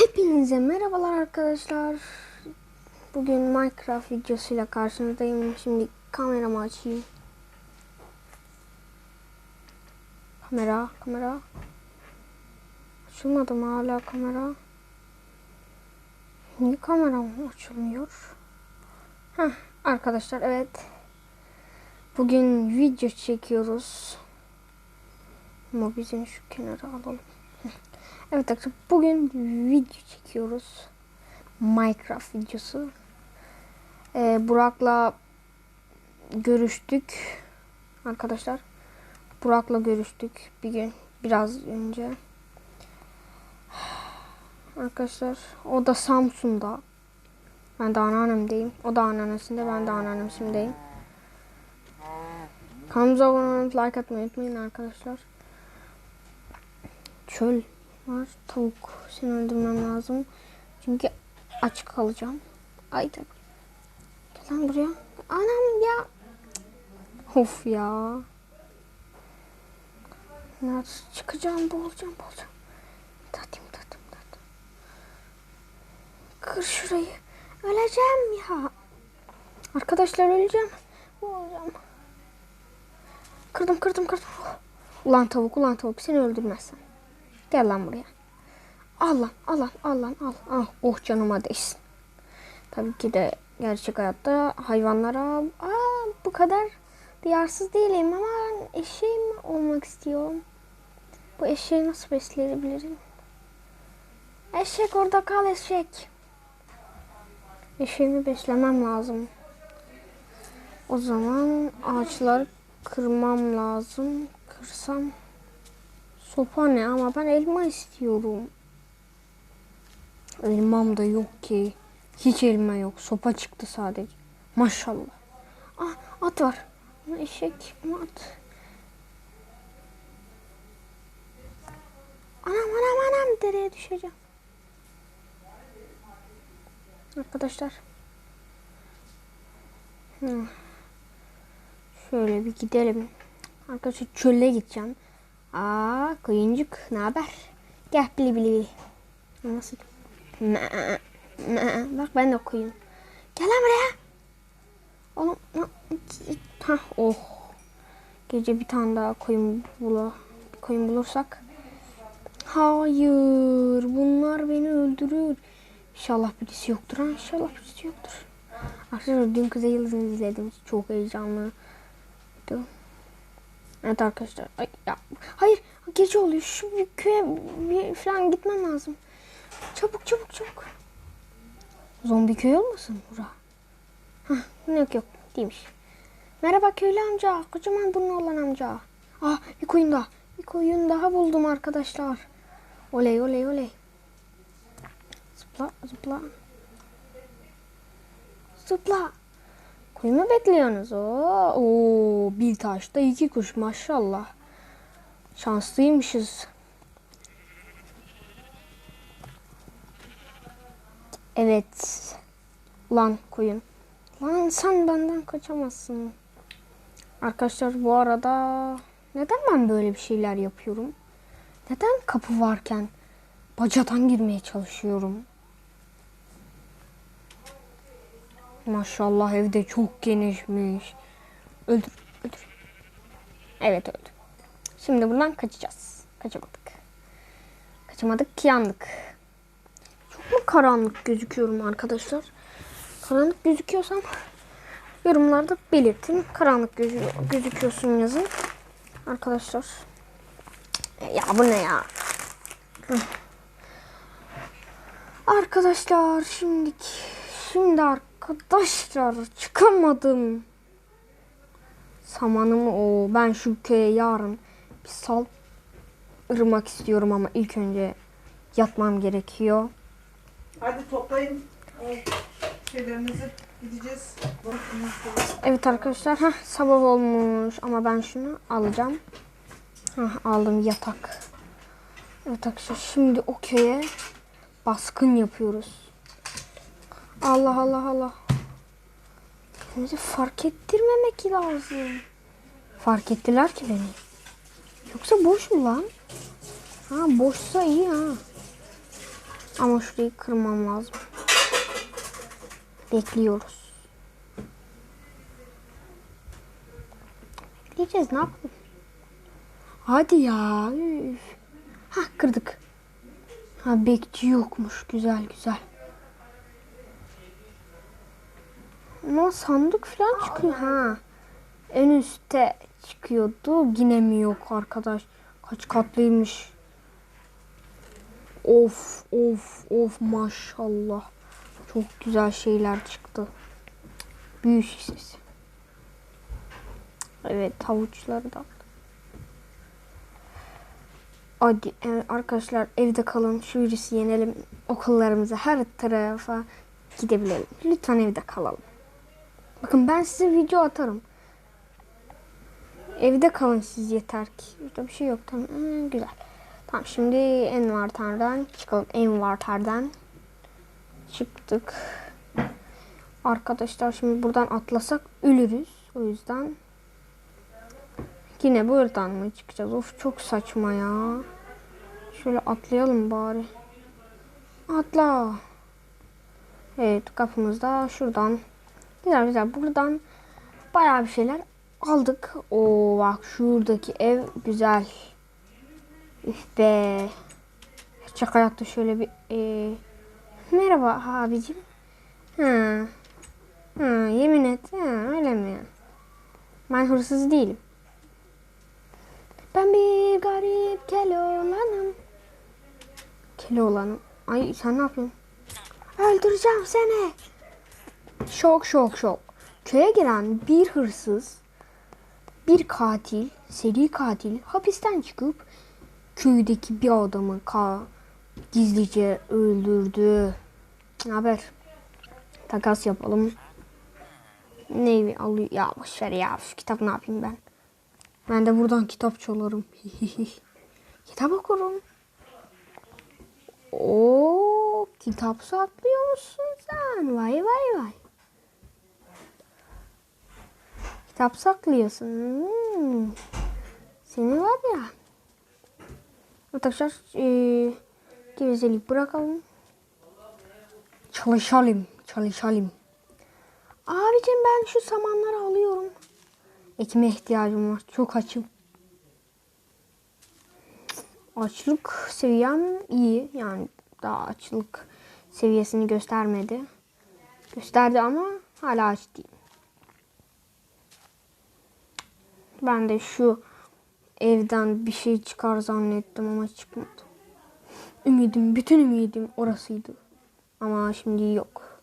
Hepinize merhabalar arkadaşlar. Bugün Minecraft videosuyla karşınızdayım. Şimdi kameramı açayım. Kamera, kamera. Açılmadı mı hala kamera? Niye kameram açılmıyor? Heh, arkadaşlar evet. Bugün video çekiyoruz. Mobizini şu kenara alalım. Evet arkadaşlar bugün video çekiyoruz. Minecraft videosu. Ee, Burak'la görüştük. Arkadaşlar. Burak'la görüştük bir gün biraz önce. Arkadaşlar o da Samsun'da. Ben de anneannemdeyim. O da anneannesinde ben de anneannemdeyim. Kanalımıza abone olup like atmayı unutmayın arkadaşlar. Çöl var. Tavuk. Seni öldürmem lazım. Çünkü aç kalacağım. Ay tabii. Gel lan buraya. Anam ya. Of ya. Nasıl çıkacağım boğulacağım boğulacağım. Tatım tatım tatım. Kır şurayı. Öleceğim ya. Arkadaşlar öleceğim. Boğulacağım. Kırdım kırdım kırdım. Ulan tavuk ulan tavuk seni öldürmezsem. Gel lan buraya. Al lan al lan al lan al. al. Oh canıma değsin. Tabii ki de gerçek hayatta hayvanlara aa, bu kadar diyarsız değilim ama eşeğim olmak istiyorum. Bu eşeği nasıl besleyebilirim? Eşek orada kal eşek. Eşeğimi beslemem lazım. O zaman ağaçları kırmam lazım. Kırsam Sopa ne ama ben elma istiyorum. Elmam da yok ki. Hiç elma yok. Sopa çıktı sadece. Maşallah. Ah at var. Eşek at. Anam anam anam dereye düşeceğim. Arkadaşlar. Şöyle bir gidelim. Arkadaşlar çöle gideceğim. Aa koyuncuk ne haber? Gel bili bili bili. Nasıl? Ne, ne. Bak ben de koyun. Gel lan buraya. Oğlum. Ha oh. Gece bir tane daha koyun bula. Koyun bulursak. Hayır. Bunlar beni öldürür. İnşallah birisi yoktur ha. İnşallah birisi yoktur. Arkadaşlar dün Kuzey Yıldızı'nı izledim. Çok heyecanlı. Evet arkadaşlar. Ay, ya. Hayır gece oluyor. Şu bir köye bir falan gitmem lazım. Çabuk çabuk çabuk. Zombi köy olmasın bura? Hah, yok yok değilmiş. Merhaba köylü amca. Kocaman bunun olan amca. Ah bir koyun daha. Bir koyun daha buldum arkadaşlar. Oley oley oley. Zıpla zıpla. Zıpla. Kuyu mu bekliyorsunuz? Oo, bir taşta iki kuş maşallah. Şanslıymışız. Evet. Lan koyun. Lan sen benden kaçamazsın. Arkadaşlar bu arada neden ben böyle bir şeyler yapıyorum? Neden kapı varken bacadan girmeye çalışıyorum? Maşallah evde çok genişmiş. Öldür, öldür. Evet öldü. Şimdi buradan kaçacağız. Kaçamadık. Kaçamadık ki yandık. Çok mu karanlık gözüküyorum arkadaşlar? Karanlık gözüküyorsam yorumlarda belirtin. Karanlık gözü gözüküyorsun yazın. Arkadaşlar. Ya bu ne ya? Arkadaşlar şimdiki şimdi arkadaşlar çıkamadım. Samanımı o ben şu köye yarın bir sal ırmak istiyorum ama ilk önce yatmam gerekiyor. Hadi toplayın o şeylerinizi gideceğiz. Evet arkadaşlar heh, sabah olmuş ama ben şunu alacağım. Heh, aldım yatak. Evet arkadaşlar şimdi o köye baskın yapıyoruz. Allah Allah Allah. Bizi fark ettirmemek lazım. Fark ettiler ki beni. Yoksa boş mu lan? Ha boşsa iyi ha. Ama şurayı kırmam lazım. Bekliyoruz. Bekleyeceğiz ne yapalım? Hadi ya. Üf. Hah kırdık. Ha bekçi yokmuş. Güzel güzel. Ama sandık falan çıkıyor. Ha. En üstte çıkıyordu. Yine mi yok arkadaş? Kaç katlıymış. Of of of maşallah. Çok güzel şeyler çıktı. Büyü şişesi. Evet havuçları da. Hadi evet, arkadaşlar evde kalın. Şu virüsü yenelim. Okullarımıza her tarafa gidebilelim. Lütfen evde kalalım. Bakın ben size video atarım. Evde kalın siz yeter ki. Burada bir şey yok tamam. Hmm, güzel. Tamam şimdi envarterden çıkalım. Envarterden çıktık. Arkadaşlar şimdi buradan atlasak ölürüz. O yüzden yine buradan mı çıkacağız? Of çok saçma ya. Şöyle atlayalım bari. Atla. Evet kapımızda şuradan. Güzel güzel buradan bayağı bir şeyler aldık. Oo bak şuradaki ev güzel. Üf be. Gerçek hayatta şöyle bir e, merhaba abicim. Ha. Ha, yemin et. Ha, öyle mi? Ben hırsız değilim. Ben bir garip Keloğlan'ım. Keloğlan'ım. Ay sen ne yapıyorsun? Öldüreceğim seni. Şok şok şok. Köye giren bir hırsız, bir katil, seri katil hapisten çıkıp köydeki bir adamı ka gizlice öldürdü. Ne haber? Takas yapalım. Neyi alıyor? Ya boşver ya. Şu kitap ne yapayım ben? Ben de buradan kitap çalarım. kitap okurum. Oo, kitap saklıyor musun sen? Vay vay vay. Kitap saklıyorsun. Hmm. Seni var ya. Arkadaşlar eee gevezelik bırakalım. Çalışalım. Çalışalım. Abicim ben şu samanları alıyorum. Ekmeğe ihtiyacım var. Çok açım. Açlık seviyem iyi. Yani daha açlık seviyesini göstermedi. Gösterdi ama hala aç değil. Ben de şu evden bir şey çıkar zannettim ama çıkmadı. Ümidim, bütün ümidim orasıydı. Ama şimdi yok.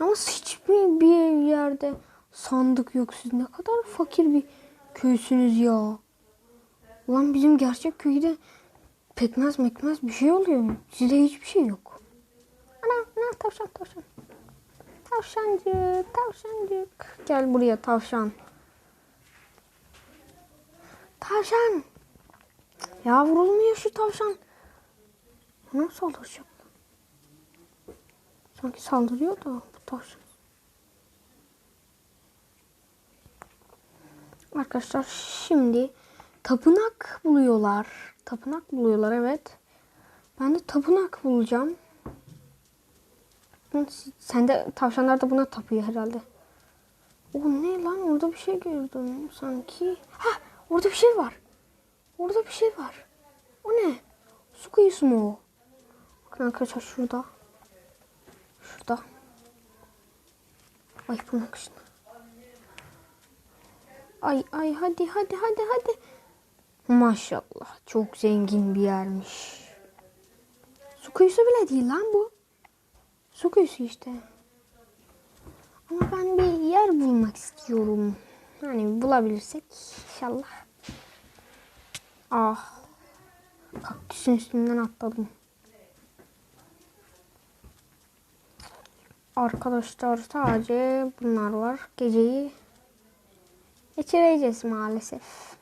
Ama hiçbir bir yerde sandık yok. Siz ne kadar fakir bir köysünüz ya. Ulan bizim gerçek köyde pekmez mekmez bir şey oluyor. Sizde hiçbir şey yok. Ana, ana tavşan tavşan. Tavşancık, tavşancık. Gel buraya tavşan. Tavşan. Ya vurulmuyor şu tavşan. Bana saldıracak. Sanki saldırıyor da bu tavşan. Arkadaşlar şimdi tapınak buluyorlar. Tapınak buluyorlar evet. Ben de tapınak bulacağım. Sen de tavşanlar da buna tapıyor herhalde. O ne lan orada bir şey gördüm sanki. Ha orada bir şey var. Orada bir şey var. O ne? Su kuyusu mu o? Bakın arkadaşlar şurada. Şurada. Ay bunun akışına. Ay ay hadi hadi hadi hadi. Maşallah çok zengin bir yermiş. Su kuyusu bile değil lan bu. Su kuyusu işte. Ama ben bir yer bulmak istiyorum. Hani bulabilirsek inşallah. Ah. Kaktüsün üstünden atladım. Arkadaşlar sadece bunlar var. Geceyi geçireceğiz maalesef.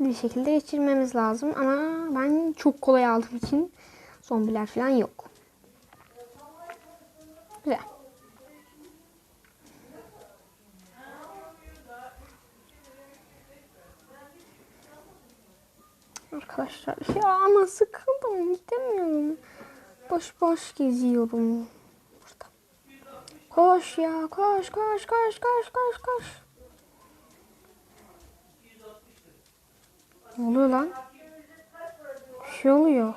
Bir şekilde geçirmemiz lazım ama ben çok kolay aldığım için zombiler falan yok. Güzel. Arkadaşlar ya ama sıkıldım gidemiyorum. Boş boş geziyorum burada. Koş ya koş koş koş koş koş koş. Ne oluyor lan? Bir şey oluyor.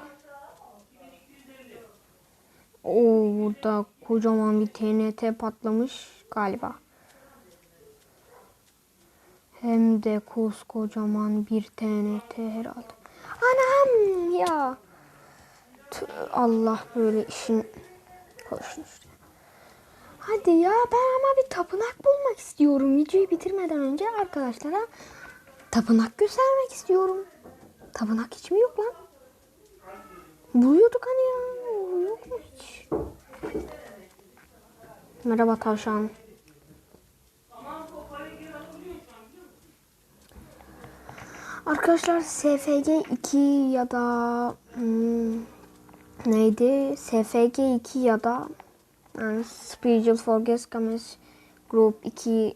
Oo burada kocaman bir TNT patlamış galiba. Hem de koskocaman bir TNT herhalde. Anam ya. Tüh, Allah böyle işin koşmuş. Hadi ya ben ama bir tapınak bulmak istiyorum. Videoyu bitirmeden önce arkadaşlara tapınak göstermek istiyorum. Tapınak hiç mi yok lan? Buluyorduk hani ya. Yok mu hiç? Merhaba tavşan. Arkadaşlar SFG 2 ya da hmm, neydi? SFG 2 ya da yani Spiritual Forges Games Group 2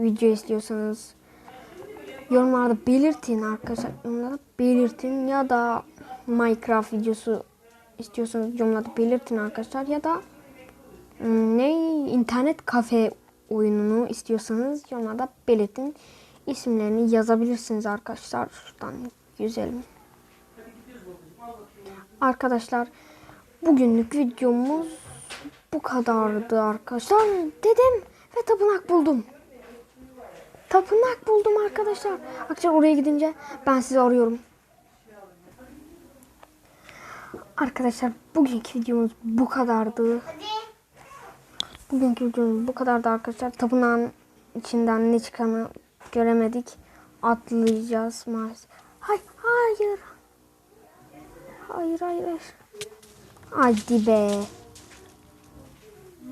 video istiyorsanız yorumlarda belirtin arkadaşlar. Yorumlarda belirtin ya da Minecraft videosu istiyorsanız yorumlarda belirtin arkadaşlar ya da hmm, ne internet kafe oyununu istiyorsanız yorumlarda belirtin. İsimlerini yazabilirsiniz arkadaşlar. Şuradan yüzelim. Arkadaşlar bugünlük videomuz bu kadardı arkadaşlar. Dedim ve tapınak buldum. Tapınak buldum arkadaşlar. Arkadaşlar oraya gidince ben sizi arıyorum. Arkadaşlar bugünkü videomuz bu kadardı. Bugünkü videomuz bu kadardı arkadaşlar. Tapınağın içinden ne çıkanı göremedik. Atlayacağız maalesef. Hay, hayır. Hayır, hayır, hayır. Hadi be.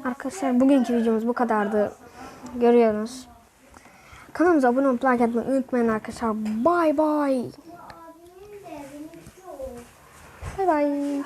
Arkadaşlar bugünkü videomuz bu kadardı. Görüyorsunuz. Kanalımıza abone olup like atmayı unutmayın arkadaşlar. Bye bye. Bye bye.